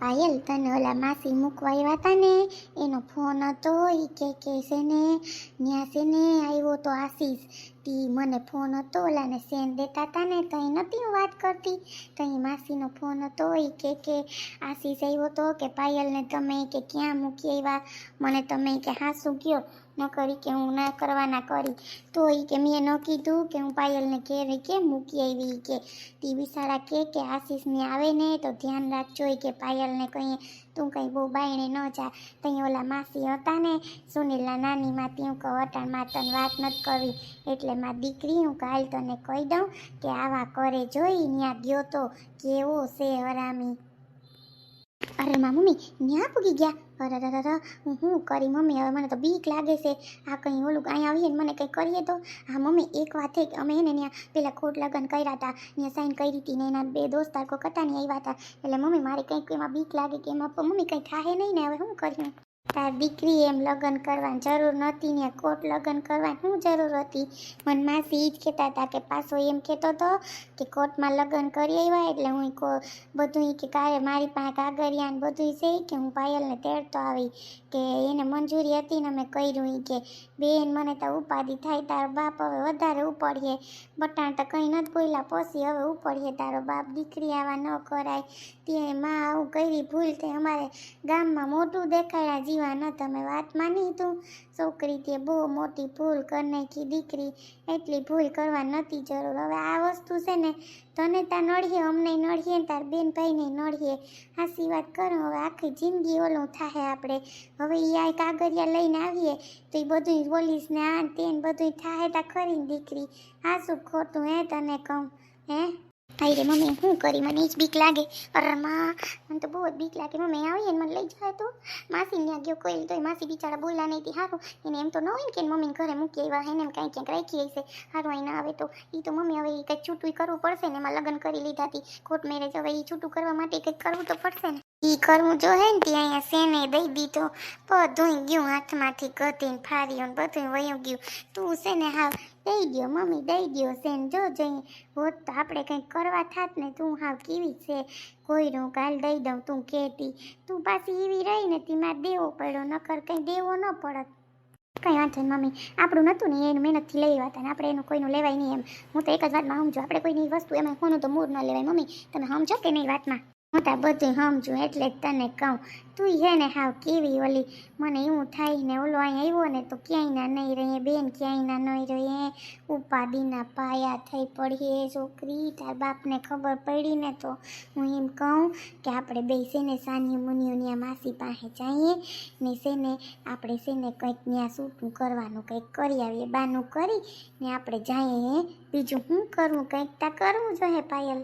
પાયલ તને ઓલા માસી મૂકવા આવ્યા હતા ને? એનો ફોન હતો એ કે કે છે ને, ન્યા છે ને આવ્યો તો આશીષ. તી મને ફોન હતો, ઓલાને સેન દેતા હતા ને તઈ નથી હું વાત કરતી. તઈ માસીનો ફોન હતો એ કે કે આશીષ આવ્યો તો કે પાયલને તમે કે ક્યાં મૂકી આવ્યા મને તમે કે હાસું કયો ન કરી કે હું ના કરવાના કરી. તો એ કે મેં ન કીધું કે હું પાયલને ઘેર કે મૂકી આવી? કે, તી બિસાડા કે કે આશીષને આવે ને તો ધ્યાન રાખજો. એ કે પાયલને કંઈ તું કંઈ બહુ બાયણે ન જા. તઈ ઓલા માસી હતા ને, સુનિલના નાની માતી હું કહું અટાણમાં તને વાત નથી કરવી. એટલે માં દીકરી હું કાલ તને કહી દઉં કે આવા કરે જોઈ ત્યાં ગયો તો કેવો છે હરામી. અરે મા, મમ્મી, ન્યા પૂગી ગયા? અરે અરે અરે હું શું કરી મમ્મી? હવે મને તો બીક લાગે છે. આ કંઈ ઓલું અહીંયા આવીએ મને કંઈ કરીએ તો? હા, મમ્મી, એક વાત છે અમે એને ત્યાં પેલા ખોટ લગ્ન કર્યા હતા. ત્યાં સાઈન કરી હતી ને એના બે દોસ્તાર તારકો કટા નહીં આવ્યા હતા. એટલે મમ્મી, મારે કંઈક એમાં બીક લાગે કે એમાં મમ્મી કંઈ થાય નહીં ને, હવે શું કર્યું તાર દીકરી એમ લગ્ન કરવાની જરૂર નહોતી ને કોટ લગ્ન કરવાની શું જરૂર હતી? મને માસી જ કહેતા હતા કે પાછો એમ કહેતો હતો કે કોર્ટમાં લગ્ન કરી આવ્યા એટલે હું કો બધું કે કાલે મારી પાસે કાગળિયા ને બધું છે કે હું પાયલને તેડતો આવી. કે એને મંજૂરી હતી ને મેં કર્યું કે, બેન, મને તો ઉપાધિ થાય, તારો બાપ હવે વધારે ઉપાડીએ. બટાણ તો કંઈ નથી બોલ્યા પોસી હવે ઉપાડીએ, તારો બાપ દીકરી આવા ન કરાય. તે માં આવું કરી ભૂલ તે અમારે ગામમાં મોટું દેખાડ્યા જીવા ન તમે વાત માની તું? છોકરી તે બહુ મોટી ભૂલ કરી નાખી, દીકરી એટલી ભૂલ કરવા નથી જરૂર. હવે આ વસ્તુ છે ને તને તાર નડીએ અમને નડીએ તાર બેન ભાઈને નડીએ હાસી વાત કરો, હવે આખી જિંદગી ઓલું થાય આપણે હવે એ આ કાગળિયા લઈને આવીએ, તો એ બધું બોલીશ ને આ તે બધું થાય તા ખરી દીકરી. આ શું ખોટું હે તને કહું, હે? હાય રે, મમ્મી, હું કરી? મને જ બીક લાગે. અરે માં, મને તો બહુ જ બીક લાગે. મમ્મી, આવીએ ને, મને લઈ જાય તો. માસી ને ગયો કોઈ તો માસી બિચારા બોલા નહીં સારું એને એમ તો ન હોય ને કે મમ્મીને ઘરે મૂકી આવ્યા એને એમ કાંઈ ક્યાંક રાખી હશે. સારું અહીં ના આવે તો એ તો મમ્મી હવે એ કંઈક છૂટું કરવું પડશે ને, એમાં લગ્ન કરી લીધા હતી કોર્ટ મેરેજ હવે એ છૂટું કરવા માટે કંઈક કરવું તો પડશે ને. ઈ કરવું જો હે ને ત્યાં અહીંયા સેને દઈ દીધો. બધું ગયું, હાથમાંથી ગતીને ફાર્યું બધું વયું ગયું. તું છે ને હાવ દઈ દ્યો, મમ્મી દઈ દ્યો સેન જો જઈ હોત તો આપણે કંઈક કરવા થાત ને, તું હાવ કેવી છે? કોઈનું કાલ દઈ દઉં, તું કહેતી. તું પાછી એવી રહી ને, તી મારે દેવો પડ્યો, નકર કંઈ દેવો ન પડત. કંઈ વાંધો નહીં, મમ્મી. આપણું નહોતું ને, એનું મહેનતથી લઈ હતા ને, આપણે એનું કોઈનું લેવાય નહીં એમ. હું તો એક જ વાતમાં સમજો, આપણે કોઈની વસ્તુ એમાં કોનું તો મૂળ ન લેવાય, મમ્મી. તમે સમજો કે નહીં વાતમાં? હું તો બધું સમજુ એટલે જ તને કહું. તું છે ને હાવ કેવી ઓલી? મને એવું થાય ને ઓલો અહીં આવ્યો ને તો ક્યાંય ના નહીં રહીએ બેન ક્યાંય ના નહીં રહે. ઉપાધિના પાયા થઈ પડીએ, છોકરી, તાર બાપને ખબર પડી ને તો હું એમ કહું કે આપણે બે છે ને સાની મુનિઓની માસી પાસે જઈએ ને છે ને આપણે છે ને કંઈક ત્યાં સૂટું કરવાનું કંઈક કરી આવીએ, બાનું કરી ને આપણે જઈએ બીજું શું કરવું કંઈક તા કરવું જોઈએ પાયલ.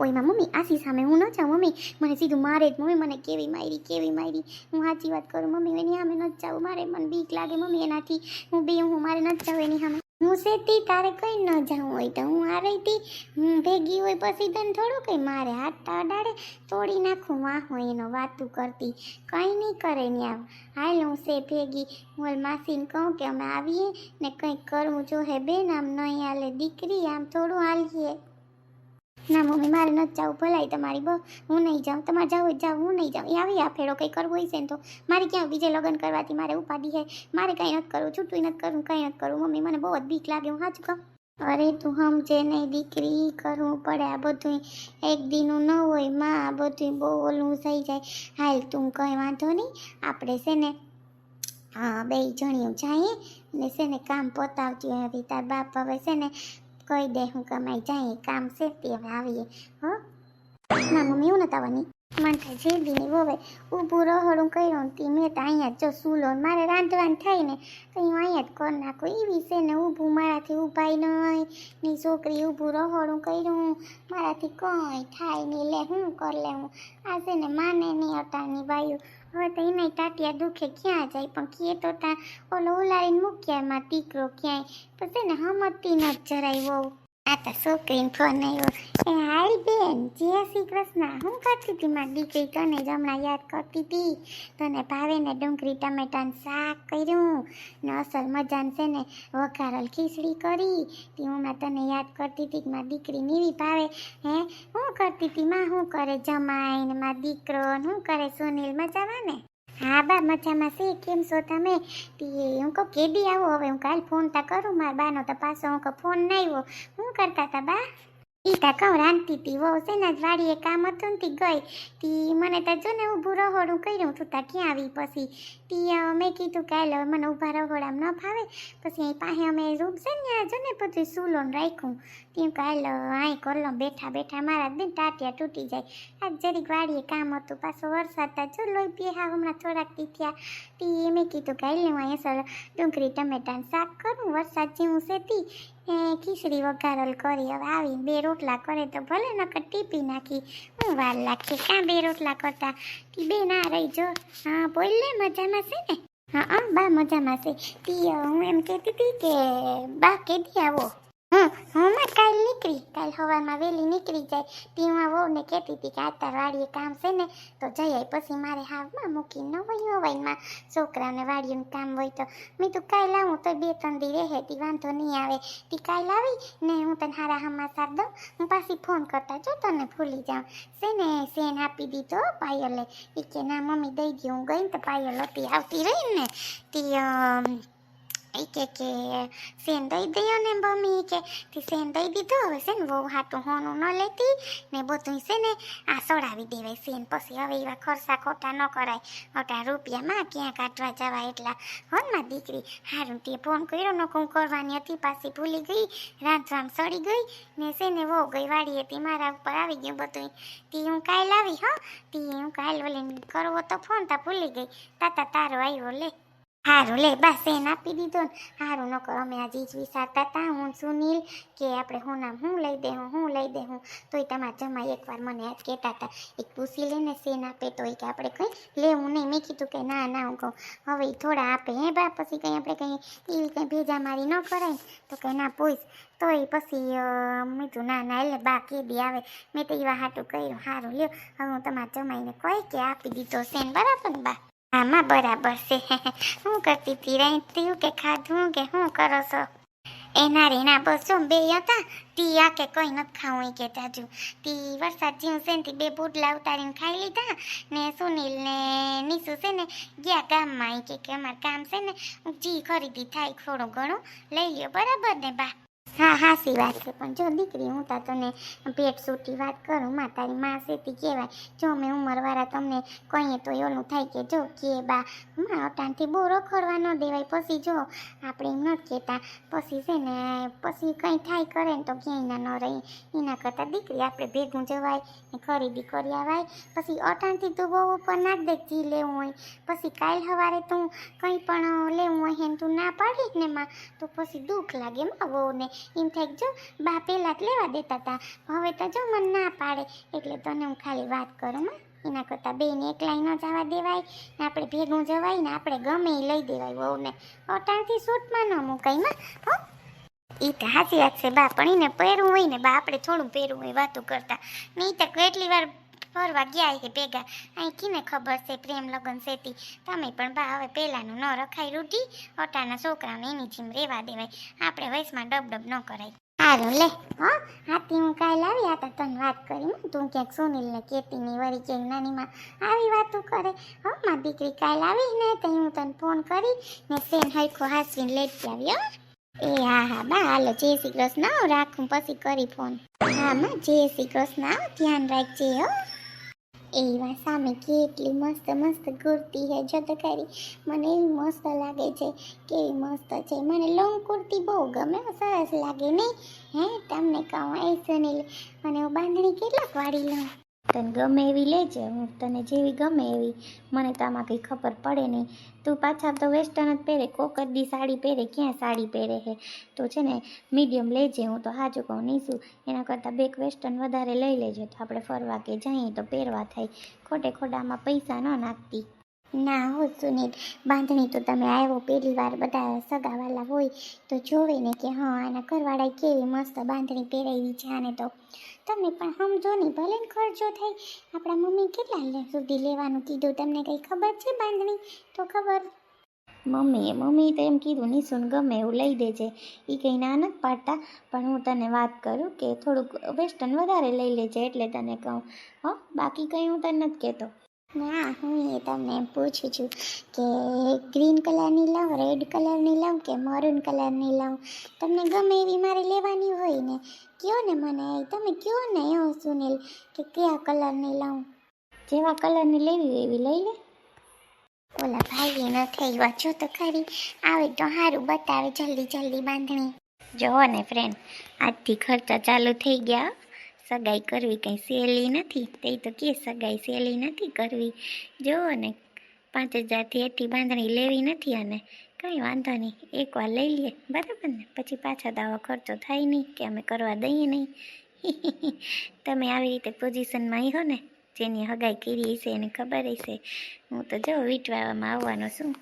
ઓયમાં મમ્મી, આશી સામે હું ન જાઉં, મમ્મી. મને સીધું મારે જ, મમ્મી, મને કેવી મારી કેવી મારી હું સાચી વાત કરું, મમ્મી, એની સામે ન જાઉં. મારે મને બીક લાગે, મમ્મી, એનાથી. હું બે, હું મારે ન જાઉં એની સામે. હું સેતી, તારે કઈ ન જાઉં હોય તો હું આ રહીતી હું ભેગી હોય પછી તને થોડું કંઈ મારે. હાથ અડાડે, તોડી નાખું. વાહ હોય એનો વાતું કરતી. કંઈ નહીં કરે ને આવ. હાલ હું સે ભેગી. હું માસીને કહું કે અમે આવીએ ને કંઈક કરવું જો હે. બેન, આમ નહીં હાલે. દીકરી, આમ થોડું હાલીએ. ના, મમ્મી, મારે નથી જવું, ભલાઈ તમારી, બહુ. હું નહીં જાઉં. તમારે જવું જ જાઉં હું નહીં જાઉં. એ આવી આ ફેરો કંઈ કરવું છે ને તો. મારે ક્યાં બીજે લગ્ન કરવાથી મારે ઉપાડી છે? મારે કંઈ નથી કરવું છૂટું નથી કરવું, કંઈ નથી કરવું. મમ્મી, મને બહુ જ બીક લાગે, હું સાચું કહું? અરે, તું સમજે નહીં, દીકરી, કરવું પડે આ બધું એક દીનું ન હોય, માં, આ બધું બહુ ઓલું થઈ જાય. હાલ, તું કંઈ વાંધો નહીં. આપણે છે ને, હા, બે જણીઓ જઈએ ને છે ને કામ પતાવતી હોય તાર બાપ હવે છે ને કહી દે, હું કમાઈ જાય કામ છે, તે હવે આવીએ, હો. ના, મમ્મી, એવું નતા બની. મને થાય જે દીની વવે. ઊભું રહોડું કર્યું તી મેં તો અહીંયા જ સૂલો મારે રાંધવાનું થાય ને, તો હું અહીંયા જ કરી નાખું. એવી છે ને ઊભું, મારાથી ઊભાઈ નહીં. ની છોકરી ઊભું રહોડું કર્યું. મારાથી કંઈ થાય નહીં. લે, હું કર લે, હું. આ છે ને માને નહીં અટાની બાયું હવે તો એને ટાટિયા દુખે ક્યાં જાય? પણ કીએ તો ત્યાં ઓલો ઉલાડીને મૂક્યા એમાં દીકરો ક્યાંય. તો છે ને હમતી ન જરાય વહુ. આ તો છોકરીને ફોન આવ્યો એ હાલ બેન, જય શ્રી કૃષ્ણ. હું કરતી હતી? મારી દીકરી તને જ હમણાં યાદ કરતી હતી. તને ભાવે ને ડુંગળી ટમેટાનું શાક કર્યું ને અસલ મજાને છે ને વઘારેલ ખીચડી કરી. તે હમણાં તને યાદ કરતી હતી કે મારી દીકરી નીવી ભાવે. હે શું કરતી હતી? માં શું કરે? જમાઈ ને મારો દીકરો શું કરે? સુનિલ મજામાં ને હા બા, મજામાં છે. કેમ છો તમે? તે હું કહું, કેદી આવો હવે. હું કાલ ફોન તા કરું. મારા બાનો તો પાછો હું કહું ફોન નહીં આવ્યો. શું કરતા હતા બા? ઈ કહું રાંધતી હતી વહુ છે ને આજ વાડીએ કામ હતું ને ગઈ. તી મને તો જો ને ઊભું રહોડું કર્યું, તું તા ક્યાં આવી પછી? તી મેં કીધું કે મને ઊભા રહોડામાં ન ફાવે. પછી અહીં પાસે અમે રૂમ છે ને જો ને બધું સૂલોન રાખ્યું. તી કાલ અહીં કરલો બેઠા બેઠા મારા બેન ટાટિયા તૂટી જાય. આજ જરીક વાડીએ કામ હતું, પાછો વરસાદ તા જો લોહી પીએ હા હમણાં થોડાક દી થયા. તી મેં કીધું કે ને હું અહીંયા ડુંગળી ટમેટાનું શાક કરું, વરસાદ જેવું છે તી. એ ખીચડી વઘારેલ કરી, હવે આવીને બે રોટલા કરે તો ભલે, નકર ટીપી નાખી. હું વાર લાગશે. ક્યાં બે રોટલા કરતા? બે ના રહી જો. હા, બોલ લે મજામાં છે ને? હા બા મજામાં છે. તી હું એમ કહેતી હતી કે બા કેદી આવો. હું હું માં કાલ નીકળી, કાલ હવામાં વહેલી નીકળી જાય. આ વહુને કહેતી હતી કે આતાર વાડીએ કામ છે ને, તો જઈ આવી પછી મારે હાવમાં મૂકીને ન હોય હવાઈમાં છોકરાને વાડીનું કામ હોય તો મેં તું કાલ આવું તો બે ત્રણ દી રહે, તી વાંધો નહીં આવે. તી કાલ આવી ને હું તને હારા સમાચાર દઉં. હું પાછી ફોન કરતા જો તને ભૂલી જાઉં. છે ને, સેન આપી દીધો પાયલે. એ કે, ના, મમ્મી દઈ દઉં હું ગઈ ને તો પાયલ હતી, આવતી રહી ને, તી ઈ કે કે સેન દઈ દયો ને મમ્મી કે તે સેન દઈ દીધો હવે છે ને બહુ હાટું હોનું ન લેતી ને બધું છે ને આ સડાવી દેવાય સેન પછી હવે એવા ખર્ચા ખોટા ન કરાય ખોટા રૂપિયામાં ક્યાં કાઢવા જવાય એટલા હોનમાં દીકરી હારું તે ફોન કર્યો ન હું કરવાની હતી પાછી ભૂલી ગઈ રાંધવામાં સડી ગઈ ને છે ને વહુ ગઈ વાળી હતી મારા ઉપર આવી ગયું બધું તે હું કાલ આવી હો તી હું કાલ ઓલે કરવો તો ફોન તા ભૂલી ગઈ તાતા તારો આવ્યો લે હારું, લે, બસ એને આપી દીધો ને. સારું ન કરો અમે આજે જ વિચારતા હતા હું સુનિલ કે આપણે હું નામ હું લઈ દે હું લઈ દે હું. તોય તમારા જમાઈ એકવાર મને આજ કહેતા હતા એક પૂછી લઈને સેન આપે તોય કે આપણે કંઈ લેવું નહીં. મેં કીધું કે ના ના, હું કહું. હવે થોડા આપે હે બા, પછી કંઈ આપણે કંઈ એ કંઈ ભેજા મારી ન કરાય. તો કે ના પૂછ. તોય પછી મેં કીધું, ના ના એટલે બા કેદી આવે. મેં તો એવા હાટું કર્યું. સારું લ્યો. હવે હું તમારા જમાઈને કહી કે આપી દીધો સેન. બરાબર ને બા? આમાં બરાબર છે. શું કરતી હતી રહેતી કે ખાધું કે શું કરો છો? એના રેના બસ બે હતા, તી આ કે કઈ નથી ખાવું કે જાજુ તી વરસાદ જેવું છે ને તી બે બુડલા ઉતારીને ખાઈ લીધા ને સુનિલ ને નીસુ છે ને ગયા ગામમાં. કે અમારે કામ છે ને જી ખરીદી થાય થોડું ઘણું. લઈ લ્યો બરાબર ને બા. હા હાસી વાત છે. પણ જો દીકરી, હું તા તને પેટ સૂટી વાત કરું માં તારી માં સેતી કહેવાય. જો મેં ઉંમરવાળા તમને કહીએ તો ઓલું થાય કે જો, કે બા, માં અટાણથી બહુ રખડવા ન દેવાય. પછી જો, આપણે એમ નથી કહેતા. પછી છે ને, પછી કંઈ થાય કરે ને તો ક્યાંય ના ન રહી. એના કરતાં દીકરી આપણે ભેગું જવાય ને ખરીદી કરી આવાય. પછી અટાણથી તું બહુ ઉપર ના દે, જી લેવું હોય. પછી કાલ સવારે તું કંઈ પણ લેવું હોય ને તું ના પાડીશ ને માં, તો પછી દુઃખ લાગે માં વહુને કે જો બા પહેલાં લેવા દેતા હતા હવે તો જો મને ના પાડે. એટલે તને હું ખાલી વાત કરું માં એના કરતાં બેન એકલાઈ ન જવા દેવાય. ને આપણે ભેગું જવાય ને આપણે ગમે એ લઈ દેવાય વહુને. અટાણથી સૂટમાં ન મુકાયમાં હો. એ તો સાચી વાત છે બા, પણ એને પહેરવું હોય ને બા, આપણે થોડું પહેરવું હોય વાતો કરતા. નહીં તો કેટલી વાર ફરવા ગયા કે ભેગા. અહીં કીને ખબર છે, પ્રેમ લગન સેતી. તમે પણ બા, હવે પહેલાંનું ન રખાય રૂઢી. ઓટાના છોકરાને એની જેમ રેવા દેવાય. આપણે વયસમાં ડબ ડબ ન કરાય. સારું લે. હા હાથી હું કાલ આવી. આ તો તને વાત કરી હો. તું ક્યાંક સુનિલને કહેતી નહીં, વળી ક્યાંક નાનીમાં આવી વાતો કરે. હો, મારી દીકરી કાલ આવી ને તો હું તને ફોન કરી ને સેન હરખો હાસવીને લેતી આવી, હો. એ, હા હા, બા, હાલો, જય શ્રી કૃષ્ણ. રાખું, પછી કરી ફોન. હા, માં, જય શ્રી કૃષ્ણ. ધ્યાન રાખજે, હો. એવા સામે કેટલી મસ્ત મસ્ત કુર્તી હે જો તો ખરી મને એવી મસ્ત લાગે છે, કેવી મસ્ત છે. મને લોંગ કુર્તી બહુ ગમે, સરસ લાગે નહીં? હે, તમને કહું, એ સુનિલ, મને હું બાંધણી કેટલાક વાળી લઉં? તને ગમે એવી લેજે, હું તને જેવી ગમે એવી, મને તો આમાં કંઈ ખબર પડે નહીં. તું પાછા તો વેસ્ટર્ન જ પહેરે કોકરડી સાડી પહેરે, ક્યાં સાડી પહેરે છે તો છે ને મીડિયમ લેજે, હું તો હાજુ કહું નહીં શું. એના કરતાં બેક વેસ્ટર્ન વધારે લઈ લેજે, તો આપણે ફરવા કે જઈએ તો પહેરવા થાય. ખોટે ખોટામાં પૈસા ન નાખતી. ના, હો સુનિલ. બાંધણી તો તમે આવ્યો પહેલી વાર, બધા સગાવાલા હોય તો જોવે ને કે હા, આના ઘરવાળાએ કેવી મસ્ત બાંધણી પહેરાવી છે આને તો. તમે પણ સમજો ને, ભલે ને ખર્ચો થાય. આપણા મમ્મી કેટલા સુધી લેવાનું કીધું? તમને કંઈ ખબર છે બાંધણી? તો ખબર. મમ્મીએ મમ્મી તો એમ કીધું નિશુન ગમે એવું લઈ દેજે. એ કંઈ ના નથી પાડતા, પણ હું તને વાત કરું કે થોડુંક વેસ્ટર્ન વધારે લઈ લેજે એટલે તને કહું. હો, બાકી કંઈ હું તને નથી કહેતો. ના, હું એ તમને પૂછું છું કે ગ્રીન કલરની લઉં રેડ કલરની લઉં કે મરૂન કલરની લઉં? તમને ગમે એવી મારે લેવાની હોય ને? કયો ને મને તમે કયો ને એવું સુનિલ, કે કયા કલરની લઉં? જેવા કલરની લેવી એવી લઈ લે. ઓલા ભાઈ ન થઈ આવ્યા જો તો ખરી. આવે તો સારું બતાવે જલ્દી જલ્દી બાંધણી. જુઓ ને ફ્રેન્ડ આજથી ખર્ચા ચાલુ થઈ ગયા. સગાઈ કરવી કંઈ સહેલી નથી? તે તો કે સગાઈ સહેલી નથી કરવી. જોવો ને, પાંચ હજારથી એટલી બાંધણી લેવી નથી અને કંઈ વાંધો નહીં એકવાર લઈ લઈએ. બરાબર ને? પછી પાછા આવો ખર્ચો થાય નહીં કે અમે કરવા દઈએ નહીં. તમે આવી રીતે પોઝિશનમાં આવ્યો ને, જેની હગાઈ કરી હશે એને ખબર હશે. હું તો જો વીંટવામાં આવવાનો છું.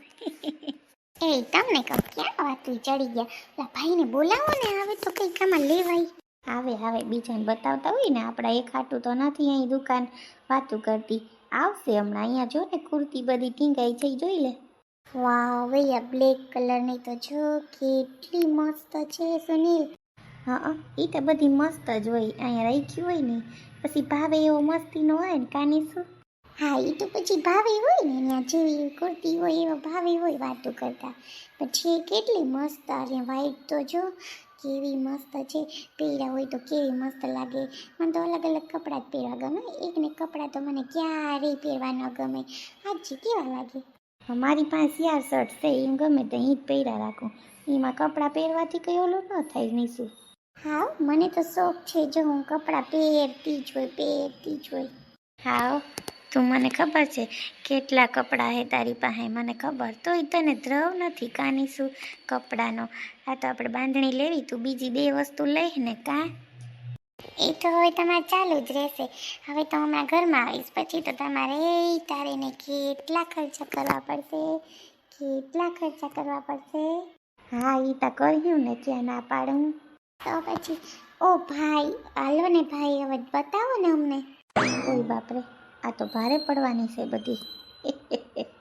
એ તમને કહું, ક્યાં વાતું ચડી ગયા? ભાઈને બોલાવો ને આવે તો કંઈક આમાં લેવાય. આવે આવે બીજાને બતાવતા હોય ને આપણા એક હાટું તો નથી અહીં દુકાન. વાતું કરતી આવશે હમણાં. અહીંયા જો ને કુર્તી બધી ટીંગાઈ છે જોઈ લે. વાવ ભૈયા બ્લેક કલરની તો જો કેટલી મસ્ત છે સુનિલ. હા એ તો બધી મસ્ત જ હોય. અહીંયા રાખ્યું હોય ને પછી ભાવે એવો મસ્તીનો હોય ને કાની શું? હા એ તો પછી ભાવે હોય ને ત્યાં જેવી કુર્તી હોય એવા ભાવે હોય વાતું કરતા. પછી કેટલી મસ્ત અને વ્હાઈટ તો જો કેવી મસ્ત છે. પહેર્યા હોય તો કેવી મસ્ત લાગે. મને તો અલગ અલગ કપડાં જ પહેરવા ગમે. એકને કપડાં તો મને ક્યારેય પહેરવા ન ગમે. હાજી કેવા લાગે? મારી પાસે યાર શર્ટ છે એમ ગમે તો અહીં જ પહેર્યા રાખું. એમાં કપડાં પહેરવાથી કંઈ ઓલું ન થાય નહીં શું? હા મને તો શોખ છે જો હું કપડાં પહેરતી જ હોય પહેરતી જ હોય. હા તું મને ખબર છે કેટલા કપડાં હે તારી પાસે? મને ખબર. તોય તને દ્રવ નથી કાની શું કપડાનો? આ તો આપણે બાંધણી લેવી, તું બીજી બે વસ્તુ લઈ ને કા? એ તો હવે તમારે ચાલુ જ રહેશે. હવે તો હમણાં ઘરમાં આવીશ. પછી તો તમારે એ તારે ને કેટલા ખર્ચા કરવા પડશે? કેટલા ખર્ચા કરવા પડશે? હા એ તો કહ્યું ને ત્યાં ના પાડું. તો પછી, ઓ ભાઈ, હાલો ને ભાઈ, હવે બતાવો ને અમને. ઓય બાપરે. આ તો ભારે પડવાની છે બધી.